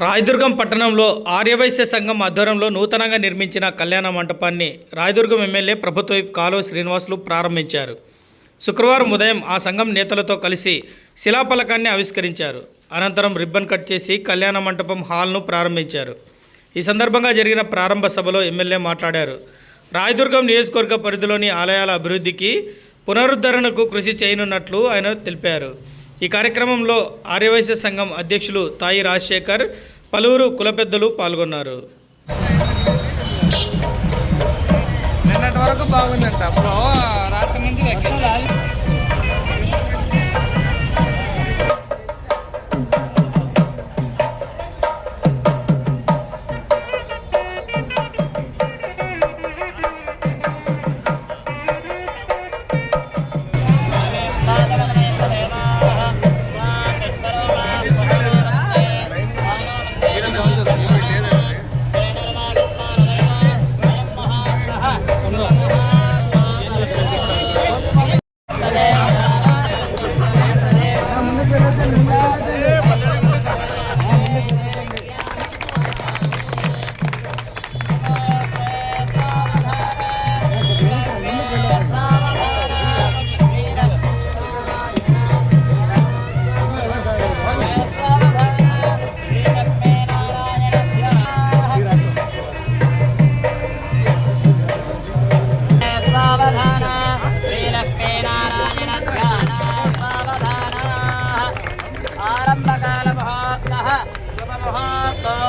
రాయదుర్గం పట్టణంలో ఆర్యవైశ్య సంఘం ఆధ్వర్యంలో నూతనంగా నిర్మించిన కళ్యాణ మంటపాన్ని రాయదుర్గం ఎమ్మెల్యే ప్రభుత్వ కాలువ శ్రీనివాసులు ప్రారంభించారు. శుక్రవారం ఉదయం ఆ సంఘం నేతలతో కలిసి శిలాఫలకాన్ని ఆవిష్కరించారు. అనంతరం రిబ్బన్ కట్ చేసి కళ్యాణ మంటపం హాల్ను ప్రారంభించారు. ఈ సందర్భంగా జరిగిన ప్రారంభ సభలో ఎమ్మెల్యే మాట్లాడారు. రాయదుర్గం నియోజకవర్గ పరిధిలోని ఆలయాల అభివృద్ధికి పునరుద్ధరణకు కృషి చేయనున్నట్లు ఆయన తెలిపారు. ఈ కార్యక్రమంలో ఆర్యవైశ్య సంఘం అధ్యక్షులు తాయి రాజశేఖర్ పలువురు కుల పెద్దలు పాల్గొన్నారు. నిన్నటి వరకు బాగుందంట. అప్పుడు రాత్రి నుంచి